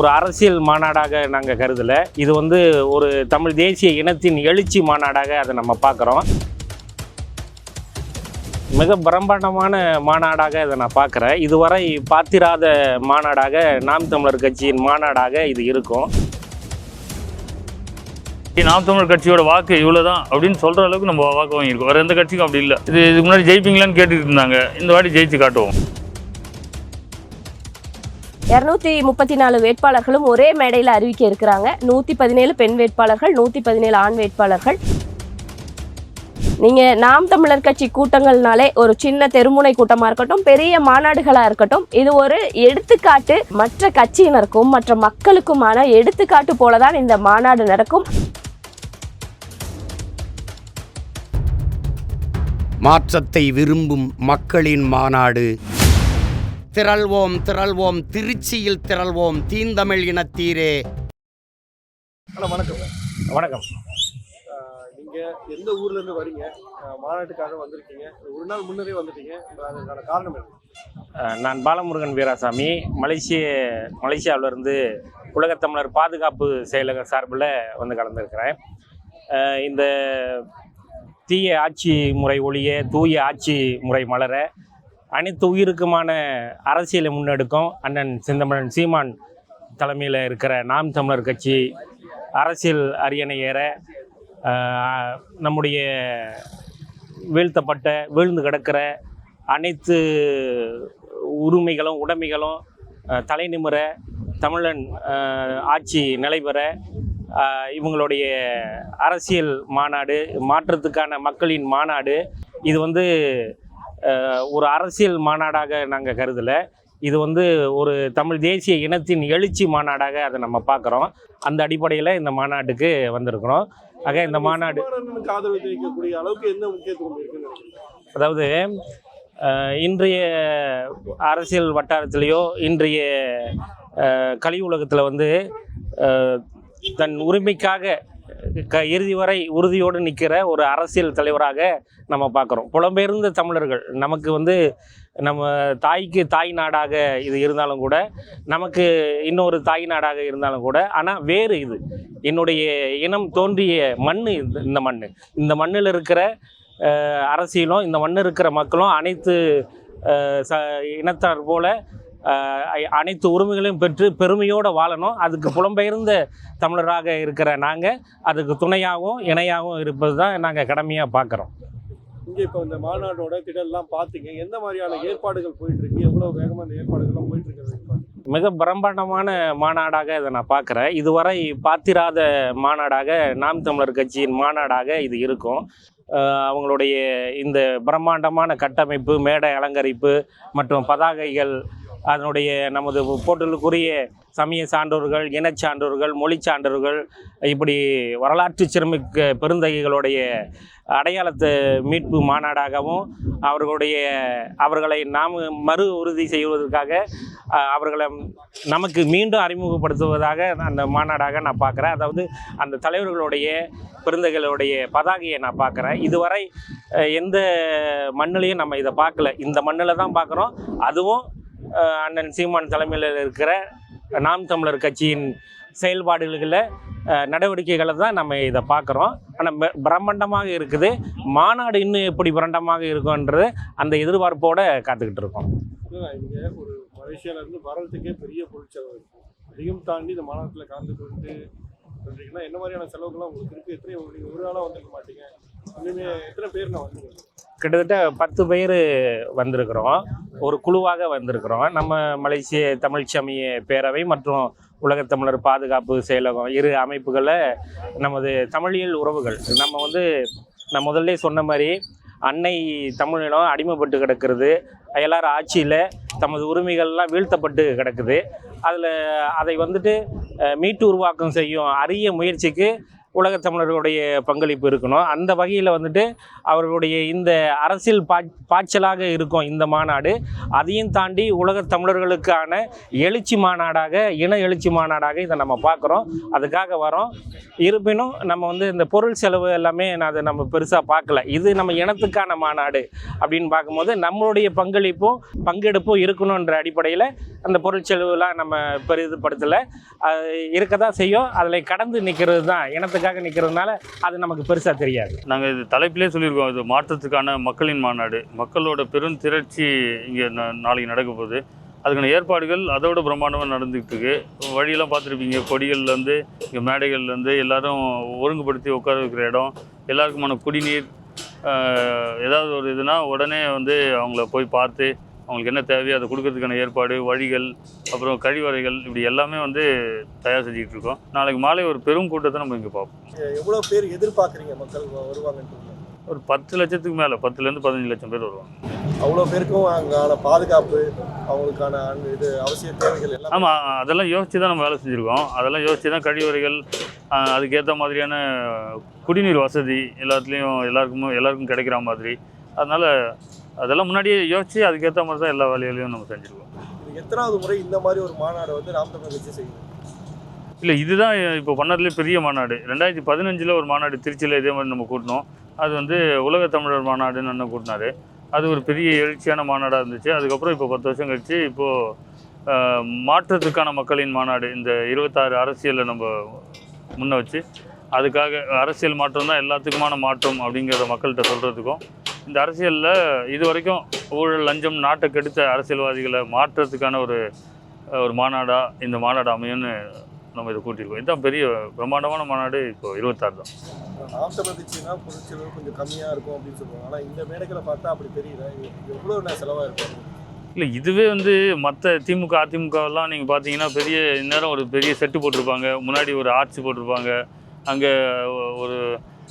ஒரு அரசியல் மாநாடாக நாங்கள் கருதலை. இது வந்து ஒரு தமிழ் தேசிய இனத்தின் எழுச்சி மாநாடாக அதை நம்ம பார்க்குறோம் மிக பிரம்மாண்டமான மாநாடாக இதை நான் பார்க்குறேன் இதுவரை பார்த்திராத மாநாடாக நாம் தமிழர் கட்சியின் மாநாடாக இது இருக்கும். நாம் தமிழர் கட்சியோட வாக்கு இவ்வளோ தான் அப்படின்னு சொல்கிற அளவுக்கு நம்ம வாக்கு வாங்கியிருக்கோம். வேறு எந்த கட்சிக்கும் அப்படி இல்லை. இது இதுக்கு முன்னாடி ஜெயிப்பீங்களான்னு கேட்டுட்டு இருந்தாங்க. இந்த வாட்டி ஜெயிச்சு காட்டுவோம். இரநூத்தி முப்பத்தி நாலு வேட்பாளர்களும் ஒரே மேடையில் அறிவிக்க இருக்கிறாங்க. நூற்றி பதினேழு பெண் வேட்பாளர்கள் நூற்றி பதினேழு ஆண் வேட்பாளர்கள். நீங்கள் நாம் தமிழர் கட்சி கூட்டங்கள்னாலே ஒரு சின்ன தெருமுனை கூட்டமாக இருக்கட்டும் பெரிய மாநாடுகளாக இருக்கட்டும் இது ஒரு எடுத்துக்காட்டு மற்ற கட்சியினருக்கும் மற்ற மக்களுக்குமான எடுத்துக்காட்டு போல தான் இந்த மாநாடு நடக்கும். மாற்றத்தை விரும்பும் மக்களின் மாநாடு. திரள்வோம் திரள்வோம் திருச்சியில் திரள்வோம் தீந்தமிழ் இனத்தீரே. அண்ணா வணக்கம். வணக்கம். ஆஹ் நீங்க எந்த ஊர்ல இருந்து வரீங்க? மாநாட்டுக்காக வந்திருக்கீங்க. ஒரு நாள் முன்னரே வந்துட்டீங்க. அதுக்கான காரணம் என்ன? நான் பாலமுருகன் வீராசாமி. மலேசிய மலேசியாவிலிருந்து உலகத்தமிழர் பாதுகாப்பு செயலக சார்பில் வந்து கலந்துருக்கிறேன். இந்த தீய ஆட்சி முறை ஒழிய தூய ஆட்சி முறை மலர அனைத்து உயிருக்குமான அரசியலை முன்னெடுக்கும் அண்ணன் செந்தமிழன் சீமான் தலைமையில் இருக்கிற நாம் தமிழர் கட்சி அரசியல் அரியணை ஏற நம்முடைய வீழ்த்தப்பட்ட வீழ்ந்து கிடக்கிற அனைத்து உரிமைகளும் உடைமைகளும் தலை நிமிர தமிழன் ஆட்சி நிலைபெற இவங்களுடைய அரசியல் மாநாடு மாற்றத்துக்கான மக்களின் மாநாடு இது வந்து ஒரு அரசியல் மாநாடாக நாங்கள் கருதலை. இது வந்து ஒரு தமிழ் தேசிய இனத்தின் எழுச்சி மாநாடாக அதை நம்ம பார்க்குறோம். அந்த அடிப்படையில் இந்த மாநாட்டுக்கு வந்திருக்கிறோம். ஆக இந்த மாநாடு ஆதரவு தெரிவிக்கக்கூடிய அளவுக்கு என்ன முக்கியத்துவம்? அதாவது இன்றைய அரசியல் வட்டாரத்திலேயோ இன்றைய கலி உலகத்தில் வந்து தன் உரிமைக்காக க இறுதி வரை உறுதியோடு நிற்கிற ஒரு அரசியல் தலைவராக நம்ம பார்க்குறோம். புலம்பெயர்ந்த தமிழர்கள் நமக்கு வந்து நம்ம தாய்க்கு தாய் நாடாக இது இருந்தாலும் கூட நமக்கு இன்னொரு தாய் நாடாக இருந்தாலும் கூட ஆனால் வேறு இது. என்னுடைய இனம் தோன்றிய மண் இந்த- இந்த மண் இந்த மண்ணில் இருக்கிற அரசியலும் இந்த மண்ணில் இருக்கிற மக்களும் அனைத்து ச இனத்தார் போல அனைத்து உரிமைகளையும் பெற்று பெருமையோடு வாழணும். அதுக்கு புலம்பெயர்ந்த தமிழராக இருக்கிற நாங்கள் அதுக்கு துணையாகவும் இணையாகவும் இருப்பது தான் நாங்கள் கடமையாக பார்க்குறோம் இங்க இப்ப இந்த மாநாட்டோட திடல்லாம் பாத்தீங்க எந்த மாதிரியான ஏற்பாடுகள் போயிட்டு இருக்கு எவ்வளவு வேகமா இந்த ஏற்பாடுகள்லாம் போயிட்டு இருக்கிறது மிக பிரம்மாண்டமான மாநாடாக இதை நான் பார்க்குறேன் இதுவரை பார்த்திராத மாநாடாக நாம் தமிழர் கட்சியின் மாநாடாக இது இருக்கும். அவங்களுடைய இந்த பிரம்மாண்டமான கட்டமைப்பு மேடை அலங்கரிப்பு மற்றும் பதாகைகள் அதனுடைய நமது போட்டலுக்குரிய சமய சான்றோர்கள் இனச்சான்றோர்கள் மொழி சான்றோர்கள் இப்படி வரலாற்று சிறமிக்க பெருந்தகைகளுடைய அடையாளத்தை மீட்பு மாநாடாகவும் அவர்களுடைய அவர்களை நாம் மறு உறுதி செய்வதற்காக அவர்களை நமக்கு மீண்டும் அறிமுகப்படுத்துவதாக அந்த மாநாடாக நான் பார்க்குறேன். அதாவது அந்த தலைவர்களுடைய பெருந்தகைகளுடைய பதாகையை நான் பார்க்குறேன். இதுவரை எந்த மண்ணிலையும் நம்ம இதை பார்க்கல. இந்த மண்ணில் தான் பார்க்குறோம். அதுவும் அண்ணன் சீமான் தலைமையில் இருக்கிற நாம் தமிழர் கட்சியின் செயல்பாடுகளில் நடவடிக்கைகளை தான் நம்ம இதை பார்க்குறோம். ஆனால் பிரம்மாண்டமாக இருக்குது. மாநாடு இன்னும் எப்படி பிரம்மாண்டமாக இருக்கும்ன்றது அந்த எதிர்பார்ப்போடு காத்துக்கிட்டு இருக்கோம். இங்கே ஒரு மலேசியாவிலேருந்து வர்றதுக்கே பெரிய பொருட்செலவு இருக்கும் அதையும் தாண்டி இந்த மாநாட்டில் கலந்து கொண்டு என்ன மாதிரியான செலவுகள்லாம் உங்களுக்கு இருக்குது எத்தனை ஒரு ஆளா வந்துருக்க மாட்டீங்க? பேர் கிட்டத்தட்ட பத்து பேர் வந்திருக்கிறோம். ஒரு குழுவாக வந்திருக்கிறோம். நம்ம மலேசிய தமிழ் சமய பேரவை மற்றும் உலகத்தமிழர் பாதுகாப்பு செயலகம் இரு அமைப்புகளை நமது தமிழியல் உறவுகள். நம்ம வந்து நான் முதல்ல சொன்ன மாதிரி அன்னை தமிழினம் அடிமைப்பட்டு கிடக்கிறது. எல்லாரும் ஆட்சியில் தமது உரிமைகள்லாம் வீழ்த்தப்பட்டு கிடக்குது. அதில் அதை வந்துட்டு மீட்டு உருவாக்கம் செய்யும் அரிய முயற்சிக்கு உலகத் தமிழர்களுடைய பங்களிப்பு இருக்கணும். அந்த வகையில் வந்துட்டு அவர்களுடைய இந்த அரசியல் பா பாய்ச்சலாக இருக்கும் இந்த மாநாடு. அதையும் தாண்டி உலகத் தமிழர்களுக்கான எழுச்சி மாநாடாக இன எழுச்சி மாநாடாக இதை நம்ம பார்க்குறோம். அதுக்காக வரோம். இருப்பினும் நம்ம வந்து இந்த பொருள் செலவு எல்லாமே நான் அதை நம்ம பெருசாக பார்க்கல. இது நம்ம இனத்துக்கான மாநாடு அப்படின்னு பார்க்கும்போது நம்மளுடைய பங்களிப்பும் பங்கெடுப்பும் இருக்கணுன்ற அடிப்படையில் அந்த பொருள் செலவுலாம் நம்ம பெரிதுபடுத்தலை. அது இருக்க தான் செய்யும். அதில் கடந்து நிற்கிறது தான் இனத்துக்கு மாற்றத்துக்காக நிற்கிறதுனால அது நமக்கு பெருசாக தெரியாது. நாங்கள் இது தலைப்பிலே சொல்லியிருக்கோம் இது மாற்றத்துக்கான மக்களின் மாநாடு. மக்களோட பெரும் திரட்சி இங்கே நாளைக்கு நடக்க போகுது. அதுக்கான ஏற்பாடுகள் அதோட பிரம்மாண்டமாக நடந்துகிட்டு இருக்கு. வழியெல்லாம் பார்த்துருப்பீங்க. கொடிகள்லேருந்து இங்கே மேடைகள்லேருந்து எல்லாரும் ஒருங்குபடுத்தி உட்கார வைக்கிற இடம் எல்லாருக்குமான குடிநீர் ஏதாவது ஒரு இதுனா உடனே வந்து அவங்கள போய் பார்த்து அவங்களுக்கு என்ன தேவையோ அதை கொடுக்கறதுக்கான ஏற்பாடு வழிகள் அப்புறம் கழிவறைகள் இப்படி எல்லாமே வந்து தயார் செஞ்சுக்கிட்டு இருக்கோம். நாளைக்கு மாலை ஒரு பெரும் கூட்டத்தை நம்ம இங்கே பார்ப்போம். எவ்வளோ பேர் எதிர்பார்க்குறீங்க மக்கள் வ- வருவாங்கன்றது ஒரு பத்து லட்சத்துக்கு மேலே பத்துலேருந்து பதினஞ்சு லட்சம் பேர் வருவாங்க. அவ்வளோ பேருக்கும் அங்கான பாதுகாப்பு அவங்களுக்கான இது அவசிய தேவைகள் எல்லாம் ஆமாம் அதெல்லாம் யோசித்து தான் நம்ம வேலை செஞ்சுருக்கோம். அதெல்லாம் யோசித்து தான் கழிவறைகள் அதுக்கேற்ற மாதிரியான குடிநீர் வசதி எல்லாத்துலேயும் எல்லாருக்குமே எல்லாருக்கும் கிடைக்கிற மாதிரி. அதனால் அதெல்லாம் முன்னாடியே யோசித்து அதுக்கேற்ற மாதிரி தான் எல்லா வேலைகளையும் நம்ம செஞ்சுருக்கோம். எத்தனாவது முறை இந்த மாதிரி ஒரு மாநாடு வந்து நாம் தமிழர் கட்சி இல்லை இதுதான் இப்போ பண்ணதுலேயே பெரிய மாநாடு. ரெண்டாயிரத்தி பதினஞ்சில் ஒரு மாநாடு திருச்சியில் இதே மாதிரி நம்ம கூட்டினோம். அது வந்து உலக தமிழர் மாநாடுன்னு அண்ணன் கூட்டினாரு. அது ஒரு பெரிய எழுச்சியான மாநாடாக இருந்துச்சு. அதுக்கப்புறம் இப்போ பத்து வருஷம் கழிச்சு இப்போது மாற்றத்துக்கான மக்களின் மாநாடு இந்த இருபத்தாறு அரசியலை நம்ம முன்ன வச்சு அதுக்காக அரசியல் மாற்றம் தான் எல்லாத்துக்குமான மாற்றம் அப்படிங்கிறத மக்கள்கிட்ட சொல்கிறதுக்கும் இந்த அரசியலில் இது வரைக்கும் ஊழல் லஞ்சம் நாட்டை கெடுத்த அரசியல்வாதிகளை மாற்றத்துக்கான ஒரு ஒரு மாநாடாக இந்த மாநாடு அமையும்னு நம்ம இதை கூட்டியிருக்கோம். இதுதான் பெரிய பிரம்மாண்டமான மாநாடு இப்போ இருபத்தாறு தான். நாம் கட்சினா பொருட்செலவு கொஞ்சம் கம்மியாக இருக்கும் அப்படின்னு சொல்லுவாங்க. ஆனால் இந்த மேடைகளை பார்த்தா அப்படி தெரியல. எவ்வளோ செலவாக இருக்கும் இல்லை இதுவே வந்து மற்ற திமுக அதிமுகவெல்லாம் நீங்கள் பார்த்தீங்கன்னா பெரிய இந்நேரம் ஒரு பெரிய செட்டு போட்டிருப்பாங்க. முன்னாடி ஒரு ஆர்ட்ஸ் போட்டிருப்பாங்க. அங்கே ஒரு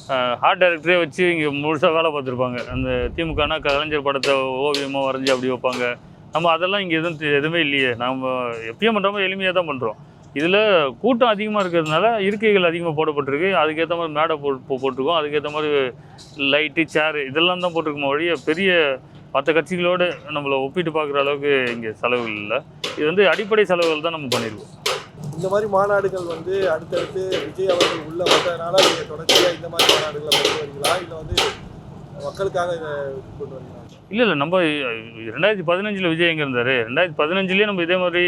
ஹார்ட் டைரக்டரே வச்சு இங்கே முழுசாக வேலை பார்த்துருப்பாங்க. அந்த திமுகனா கலைஞர் படத்தை ஓவியமாக வரைஞ்சி அப்படி வைப்பாங்க. நம்ம அதெல்லாம் இங்கே எதுவும் எதுவுமே இல்லையே. நம்ம எப்பயும் பண்ணுறோமோ எளிமையாக தான் பண்ணுறோம் இதில் கூட்டம் அதிகமாக இருக்கிறதுனால இருக்கைகள் அதிகமாக போடப்பட்டிருக்கு. அதுக்கேற்ற மாதிரி மேடை போ- போட்டிருக்கோம். அதுக்கேற்ற மாதிரி லைட்டு சேரு இதெல்லாம் தான் போட்டிருக்கோம் வழிய பெரிய மற்ற கட்சிகளோடு நம்மளை ஒப்பிட்டு பார்க்குற அளவுக்கு இங்கே செலவுகள் இல்லை. இது வந்து அடிப்படை செலவுகள் தான் நம்ம பண்ணியிருக்கோம் இந்த மாதிரி மாநாடுகள் வந்து அடுத்தடுத்து விஜய் அவர்கள் உள்ள வந்ததுனால நீங்கள் தொடர்ச்சியாக இந்த மாதிரி மாநாடுகளை கொண்டு வரீங்களா? இல்லை வந்து மக்களுக்காக இதை கொண்டு வரீங்களா? இல்லை இல்லை நம்ம ரெண்டாயிரத்தி பதினஞ்சில் விஜய் எங்கே இருந்தார்? ரெண்டாயிரத்தி பதினஞ்சுலேயே நம்ம இதே மாதிரி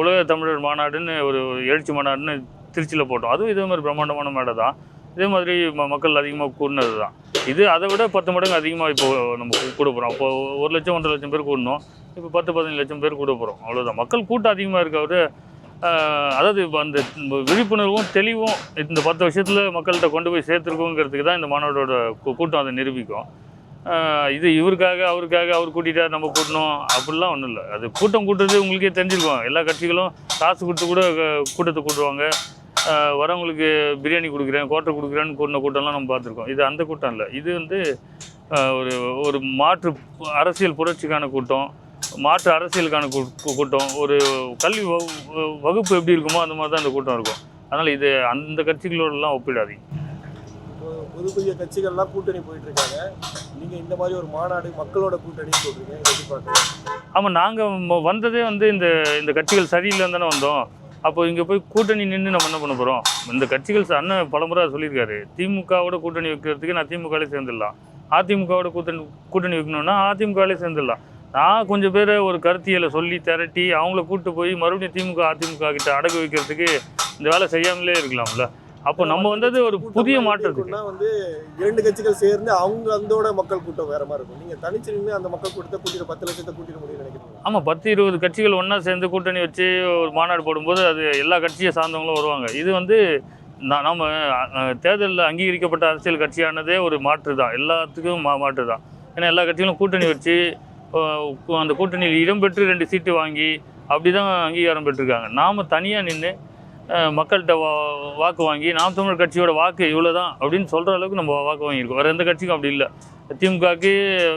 உலக தமிழர் மாநாடுன்னு ஒரு எழுச்சி மாநாடுன்னு திருச்சியில் போட்டோம். அதுவும் இதே மாதிரி பிரம்மாண்டமான மேடை தான். இதே மாதிரி ம மக்கள் அதிகமாக கூடினது தான் இது அதை விட பத்து மடங்கு அதிகமாக இப்போ நம்ம கொடுக்குறோம் கூட போகிறோம் இப்போ ஒரு லட்சம் ஒன்றரை லட்சம் பேர் கூடணும் இப்போ பத்து பதினஞ்சு லட்சம் பேர் கூட போகிறோம் அவ்வளோதான் மக்கள் கூட்டம் அதிகமாக இருக்கவர் அதாவது இப்போ அந்த விழிப்புணர்வும் தெளிவும் இந்த பத்து வருஷத்தில் மக்கள்கிட்ட கொண்டு போய் சேர்த்துருக்கோங்கிறதுக்கு தான் இந்த மாணவரோட கூட்டம் அதை நிரூபிக்கும். இது இவருக்காக அவருக்காக அவர் கூட்டிட்டா நம்ம கூட்டணும் அப்படிலாம் ஒன்றும் இல்லை. அது கூட்டம் கூட்டுறது உங்களுக்கே தெரிஞ்சிருக்கும். எல்லா கட்சிகளும் காசு கொடுத்து கூட கூட்டத்தை கூட்டுவாங்க. வரவங்களுக்கு பிரியாணி கொடுக்குறேன் கோட்டை கொடுக்குறேன்னு கூட்டின கூட்டம்லாம் நம்ம பார்த்துருக்கோம். இது அந்த கூட்டம் இல்லை. இது வந்து ஒரு ஒரு மாற்று அரசியல் புரட்சிக்கான கூட்டம். மாற்று அரசியலுக்கான கூட்டம் ஒரு கல்வி வகு- வகுப்பு எப்படி இருக்குமோ அந்த மாதிரி தான் இந்த கூட்டம் இருக்கும். அதனால் இது அந்த கட்சிகளோடலாம் ஒப்பிடாதீங்க. புது புதிய கட்சிகள்லாம் கூட்டணி போயிட்டு இருக்காங்க நீங்கள் இந்த மாதிரி ஒரு மாநாடு மக்களோட இதை எப்படி பார்க்குறீங்க? ஆமாம் நாங்கள் வந்ததே வந்து இந்த இந்த கட்சிகள் சரியில்லைன்னு தானே வந்தோம். அப்போ இங்கே போய் கூட்டணி நின்று நம்ம என்ன பண்ண போகிறோம் இந்த கட்சிகள் அண்ணன் பலமுறை சொல்லியிருக்காரு. திமுகவோட கூட்டணி வைக்கிறதுக்கு நான் திமுகவிலே சேர்ந்துடலாம். அதிமுகவோட கூட்டணி கூட்டணி வைக்கணும்னா அதிமுகவிலே சேர்ந்துடலாம். நான் கொஞ்சம் பேரை ஒரு கருத்தியலை சொல்லி திரட்டி அவங்கள கூட்டு போய் மறுபடியும் திமுக அதிமுக கிட்ட அடகு வைக்கிறதுக்கு இந்த வேலை செய்யாமலே இருக்கலாம்ல. அப்போ நம்ம வந்தது ஒரு புதிய மாற்றத்துக்கு கூட்டம்னா வந்து இரண்டு கட்சிகள் சேர்ந்து அவங்க அந்தோட மக்கள் கூட்டம் வேற மாதிரி இருக்கும். நீங்கள் தனிச்சு நின்று அந்த மக்கள் கூட்டத்தை கூட்டிட்டு பத்து லட்சத்தை கூட்டிட முடியும்னு நினைக்கிறீங்க ஆமாம் பத்து இருபது கட்சிகள் ஒன்றா சேர்ந்து கூட்டணி வச்சு ஒரு மாநாடு போடும்போது அது எல்லா கட்சியை சார்ந்தவங்களும் வருவாங்க. இது வந்து நா- நாம தேர்தலில் அங்கீகரிக்கப்பட்ட அரசியல் கட்சியானதே ஒரு மாற்று தான். எல்லாத்துக்கும் மா மாற்று தான். ஏன்னா எல்லா கட்சிகளும் கூட்டணி வச்சு அந்த கூட்டணியில் இடம்பெற்று ரெண்டு சீட்டு வாங்கி அப்படி தான் அங்கீகாரம் பெற்றிருக்காங்க. நாம் தனியாக நின்று மக்கள்கிட்ட வா வாக்கு வாங்கி நாம் தமிழர் கட்சியோட வாக்கு இவ்வளோ தான் அப்படின்னு சொல்கிற அளவுக்கு நம்ம வாக்கு வாங்கியிருக்கோம். வேறு எந்த கட்சிக்கும் அப்படி இல்லை. திமுகக்கு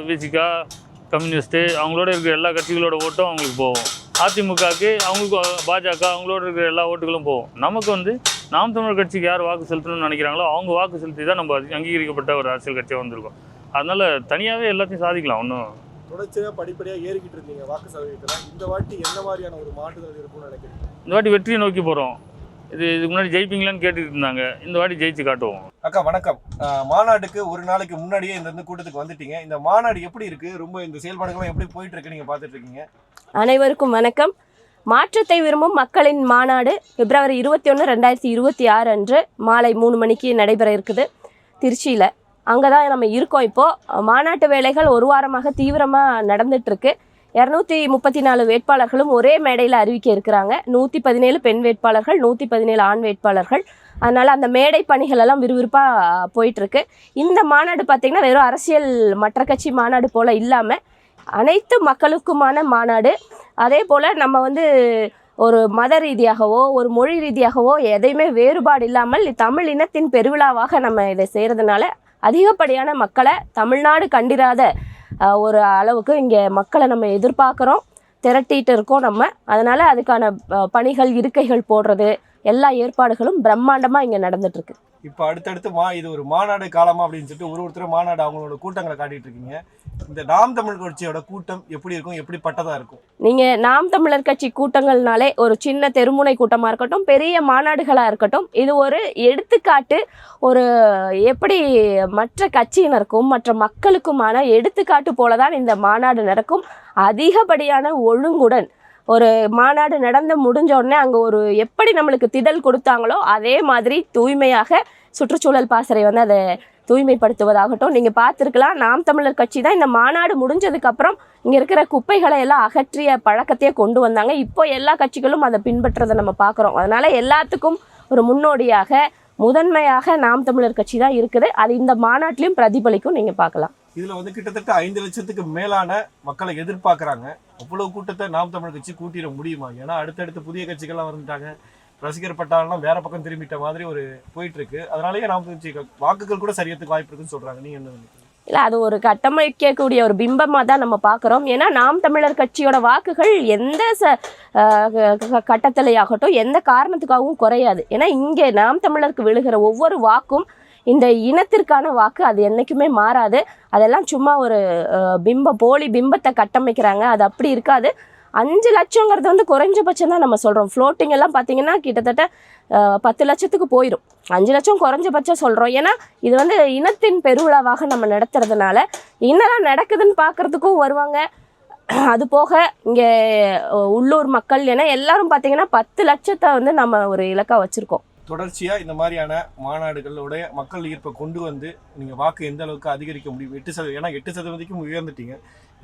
விசிகா கம்யூனிஸ்ட்டு அவங்களோட இருக்கிற எல்லா கட்சிகளோட ஓட்டும் அவங்களுக்கு போகும். அதிமுகக்கு அவங்களுக்கு பாஜக அவங்களோட இருக்கிற எல்லா ஓட்டுகளும் போகும். நமக்கு வந்து நாம் தமிழர் கட்சிக்கு யார் வாக்கு செலுத்தணும்னு நினைக்கிறாங்களோ அவங்க வாக்கு செலுத்தி தான் நம்ம அங்கீகரிக்கப்பட்ட ஒரு அரசியல் கட்சியாக வந்திருக்கோம். அதனால தனியாகவே எல்லாத்தையும் சாதிக்கலாம் ஒன்றும் தொடர்ச்சியாக படிப்படியாக ஏறிக்கிட்டு இருந்தீங்க வாக்கு சதவீதத்தில். இந்த வாட்டி எந்த மாதிரியான ஒரு மாற்றுதல் இருக்கும்னு நினைக்கிறீங்க? இந்த வாட்டி வெற்றியை நோக்கி போகிறோம் இது இதுக்கு முன்னாடி ஜெயிப்பீங்களான்னு கேட்டுட்டு இருந்தாங்க. இந்த வாட்டி ஜெயிச்சு காட்டுவோம். அக்கா வணக்கம். அஹ், மாநாட்டுக்கு ஒரு நாளைக்கு முன்னாடியே இந்த இந்த கூட்டத்துக்கு வந்துட்டீங்க. இந்த மாநாடு எப்படி இருக்கு? ரொம்ப இந்த செயல்பாடுகள்லாம் எப்படி போயிட்டு இருக்கு நீங்க பார்த்துட்டு இருக்கீங்க அனைவருக்கும் வணக்கம். மாற்றத்தை விரும்பும் மக்களின் மாநாடு பிப்ரவரி இருபத்தி ஒன்று ரெண்டாயிரத்தி இருபத்தி ஆறு அன்று மாலை மூணு மணிக்கு நடைபெற இருக்குது. திருச்சியில். அங்கே தான் நம்ம இருக்கோம் இப்போது மாநாட்டு வேலைகள் ஒரு வாரமாக தீவிரமாக நடந்துட்டுருக்கு. இரநூத்தி முப்பத்தி நாலு வேட்பாளர்களும் ஒரே மேடையில் அறிவிக்க இருக்கிறாங்க. நூற்றி பதினேழு பெண் வேட்பாளர்கள் நூற்றி பதினேழு ஆண் வேட்பாளர்கள். அதனால் அந்த மேடை பணிகள் எல்லாம் விறுவிறுப்பாக போயிட்டுருக்கு. இந்த மாநாடு பார்த்திங்கன்னா வெறும் அரசியல் மற்ற கட்சி மாநாடு போல் இல்லாமல் அனைத்து மக்களுக்குமான மாநாடு. அதே போல் நம்ம வந்து ஒரு மத ரீதியாகவோ ஒரு மொழி ரீதியாகவோ எதையுமே வேறுபாடு இல்லாமல் தமிழ் இனத்தின் பெருவிழாவாக நம்ம இதை செய்கிறதுனால அதிகப்படியான மக்களை தமிழ்நாடு கண்டிராத ஒரு அளவுக்கு இங்கே மக்களை நம்ம எதிர்பார்க்குறோம் திரட்டிகிட்டு இருக்கோம் நம்ம. அதனால் அதுக்கான பணிகள் இருக்கைகள் போடுறது எல்லா ஏற்பாடுகளும் பிரம்மாண்டமாக இங்கே நடந்துட்டுருக்கு. இப்போ அடுத்தடுத்து மா இது ஒரு மாநாடு காலமா அப்படின்னு சொல்லிட்டு ஒரு ஒருத்தர் மாநாடு அவங்களோட கூட்டங்களை காட்டிட்டு இருக்கீங்க. இந்த நாம் தமிழ் கட்சியோட கூட்டம் எப்படி இருக்கும் எப்படிப்பட்டதா இருக்கும்? நீங்கள் நாம் தமிழர் கட்சி கூட்டங்கள்னாலே ஒரு சின்ன தெருமுனை கூட்டமாக இருக்கட்டும் பெரிய மாநாடுகளாக இருக்கட்டும் இது ஒரு எடுத்துக்காட்டு ஒரு எப்படி மற்ற கட்சியினருக்கும் மற்ற மக்களுக்குமான எடுத்துக்காட்டு போல தான் இந்த மாநாடு நடக்கும். அதிகப்படியான ஒழுங்குடன் ஒரு மாநாடு நடந்து முடிஞ்ச உடனே அங்கே ஒரு எப்படி நம்மளுக்கு திடல் கொடுத்தாங்களோ அதே மாதிரி தூய்மையாக சுற்றுச்சூழல் பாசறை வந்து அதை தூய்மைப்படுத்துவதாகட்டும். நீங்கள் பார்த்துருக்கலாம் நாம் தமிழர் கட்சி தான் இந்த மாநாடு முடிஞ்சதுக்கப்புறம் இங்கே இருக்கிற குப்பைகளை எல்லாம் அகற்றிய பழக்கத்தையே கொண்டு வந்தாங்க. இப்போ எல்லா கட்சிகளும் அதை பின்பற்றதை நம்ம பார்க்குறோம். அதனால் எல்லாத்துக்கும் ஒரு முன்னோடியாக முதன்மையாக நாம் தமிழர் கட்சி தான் இருக்குது. அது இந்த மாநாட்டிலையும் பிரதிபலிக்கும் நீங்கள் பார்க்கலாம். இதில் வந்து கிட்டத்தட்ட ஐந்து லட்சத்துக்கு மேலான மக்களை எதிர்பார்க்குறாங்க. அவ்வளோ கூட்டத்தை நாம் தமிழ் கட்சி கூட்டிட முடியுமா? ஏன்னா அடுத்தடுத்து புதிய கட்சிகள்லாம் வந்துட்டாங்க. ரசிகர் பட்டாளம்லாம் வேற பக்கம் திரும்பிட்ட மாதிரி ஒரு போயிட்டு இருக்கு அதனாலேயே நாம் கட்சி வாக்குகள் கூட சரியத்துக்கு வாய்ப்பு இருக்குன்னு சொல்றாங்க. நீங்க என்ன நினைக்கிறீங்க? இல்லை அது ஒரு கட்டமைக்கக்கூடிய ஒரு பிம்பமாக தான் நம்ம பார்க்குறோம். ஏன்னா நாம் தமிழர் கட்சியோட வாக்குகள் எந்த ச க- கட்டத்திலேயாகட்டும் எந்த காரணத்துக்காகவும் குறையாது. ஏன்னா இங்கே நாம் தமிழருக்கு விழுகிற ஒவ்வொரு வாக்கும் இந்த இனத்திற்கான வாக்கு அது என்றைக்குமே மாறாது. அதெல்லாம் சும்மா ஒரு பிம்ப போலி பிம்பத்தை கட்டமைக்கிறாங்க. அது அப்படி இருக்காது. அஞ்சு லட்சங்கிறது வந்து குறைஞ்சபட்சம் தான் நம்ம சொல்கிறோம் ஃப்ளோட்டிங் எல்லாம் பார்த்தீங்கன்னா கிட்டத்தட்ட பத்து லட்சத்துக்கு போயிடும் அஞ்சு லட்சம் குறைஞ்சபட்சம் சொல்கிறோம் ஏன்னா இது வந்து இனத்தின் பெருவிழாவாக நம்ம நடத்துறதுனால என்னெல்லாம் நடக்குதுன்னு பார்க்கறதுக்கும் வருவாங்க. அது போக இங்கே உள்ளூர் மக்கள் ஏன்னா எல்லாரும் பார்த்தீங்கன்னா பத்து லட்சத்தை வந்து நம்ம ஒரு இலக்கா வச்சுருக்கோம். தொடர்ச்சியாக இந்த மாதிரியான மாநாடுகளுடைய மக்கள் ஈர்ப்பை கொண்டு வந்து நீங்கள் வாக்கு எந்த அளவுக்கு அதிகரிக்க முடியும்? எட்டு சதவீதம் ஏன்னா எட்டு சதவீதத்துக்கும் உயர்ந்துட்டீங்க.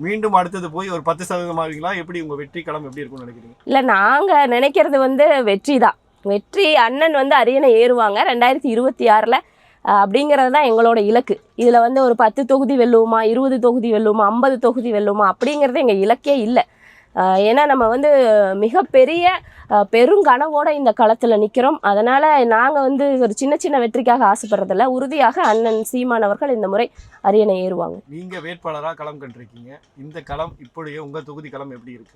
மீண்டும் அடுத்தது போய் ஒரு பத்து சதவீதம் ஆவீங்களா? எப்படி உங்கள் வெற்றி களம் எப்படி இருக்கும்னு நினைக்கிறீங்க? இல்லை நாங்கள் நினைக்கிறது வந்து வெற்றி தான். வெற்றி அண்ணன் வந்து அரியணை ஏறுவாங்க. ரெண்டாயிரத்தி இருபத்தி ஆறில் அப்படிங்கிறது தான் எங்களோட இலக்கு. இதில் வந்து ஒரு பத்து தொகுதி வெல்லுவோமா? இருபது தொகுதி வெல்லுவோமா? ஐம்பது தொகுதி வெல்லுவோமா? அப்படிங்கிறது எங்கள் இலக்கே இல்லை. ஏன்னா நம்ம வந்து மிகப்பெரிய பெருங்கனவோட இந்த களத்தில் நிற்கிறோம் அதனால் நாங்கள் வந்து ஒரு சின்ன சின்ன வெற்றிக்காக ஆசைப்படுறதில்ல. உறுதியாக அண்ணன் சீமான் அவர்கள் இந்த முறை அரியணை ஏறுவாங்க. நீங்க வேட்பாளரா களம் கண்டிருக்கீங்க. இந்த களம் இப்படியே உங்க தொகுதி களம் எப்படி இருக்கு?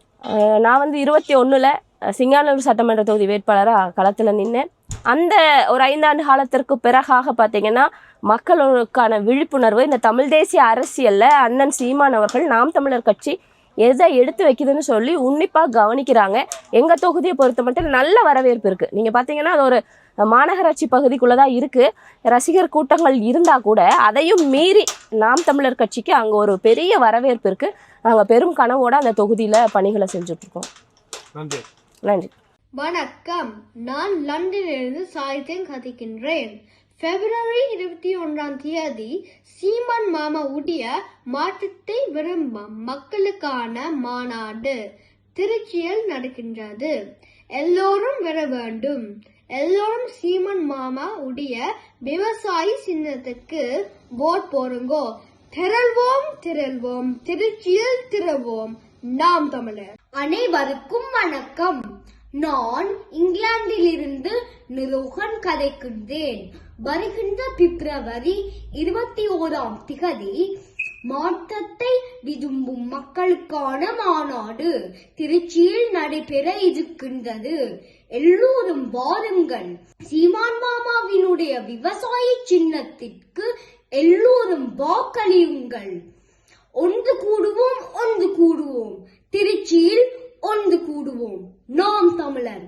நான் வந்து இருபத்தி ஒன்றில் சிங்கானூர் சட்டமன்ற தொகுதி வேட்பாளராக களத்தில் நின்னேன். அந்த ஒரு ஐந்தாண்டு காலத்திற்கு பிறகாக பார்த்தீங்கன்னா மக்களுக்கான விழிப்புணர்வு இந்த தமிழ் தேசிய அரசியலில் அண்ணன் சீமான் அவர்கள் நாம் தமிழர் கட்சி எதை எடுத்து வைக்குதுன்னு சொல்லி உன்னிப்பாக கவனிக்கிறாங்க. எங்கள் தொகுதியை பொறுத்த மட்டும் நல்ல வரவேற்பு இருக்குது நீங்கள் பார்த்தீங்கன்னா அது ஒரு மாநகராட்சி பகுதிக்குள்ளே தான் இருக்குது ரசிகர் கூட்டங்கள் இருந்தால் கூட அதையும் மீறி நாம் தமிழர் கட்சிக்கு அங்கே ஒரு பெரிய வரவேற்பு இருக்குது நாங்கள் பெரும் கனவோட அந்த தொகுதியில் பணிகளை செஞ்சுட்ருக்கோம் நன்றி. நன்றி. வணக்கம். நான் லண்டனிலிருந்து சாகித்யம் கதைக்கின்றேன் பிப்ரவரி இருபத்தி ஒன்றாம் தேதி சீமான் மாமா உடைய மாற்றத்தை விரும்பும் மக்களுக்கான மாநாடு திருச்சியில் நடக்கின்றது. எல்லோரும் வர வேண்டும். எல்லோரும் சீமன் மாமா உடைய விவசாயி சின்னத்துக்கு ஓட் போடுங்கோ திரள்வோம் திரள்வோம். திருச்சியில் திரவோம் நாம் தமிழர். அனைவருக்கும் வணக்கம். நான் இங்கிலாந்திலிருந்து நிரோகன் கதைக்கின்றேன். வருகின்ற பிப்ரவரி இருபத்தி ஓராம் திகதி மாற்றத்தை விரும்பும் மக்களுக்கான மாநாடு திருச்சியில் நடைபெற இருக்கின்றது. எல்லோரும் வாருங்கள். சீமான் மாமாவினுடைய விவசாய சின்னத்திற்கு எல்லோரும் வாக்களியுங்கள். ஒன்று கூடுவோம் ஒன்று கூடுவோம். திருச்சியில் ஒன்று கூடுவோம். நாம் தமிழர்.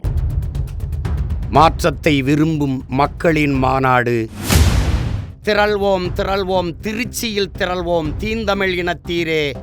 மாற்றத்தை விரும்பும் மக்களின் மாநாடு. திரள்வோம் திரள்வோம் திருச்சியில் திரள்வோம் தீந்தமிழ் இனத்தீரே.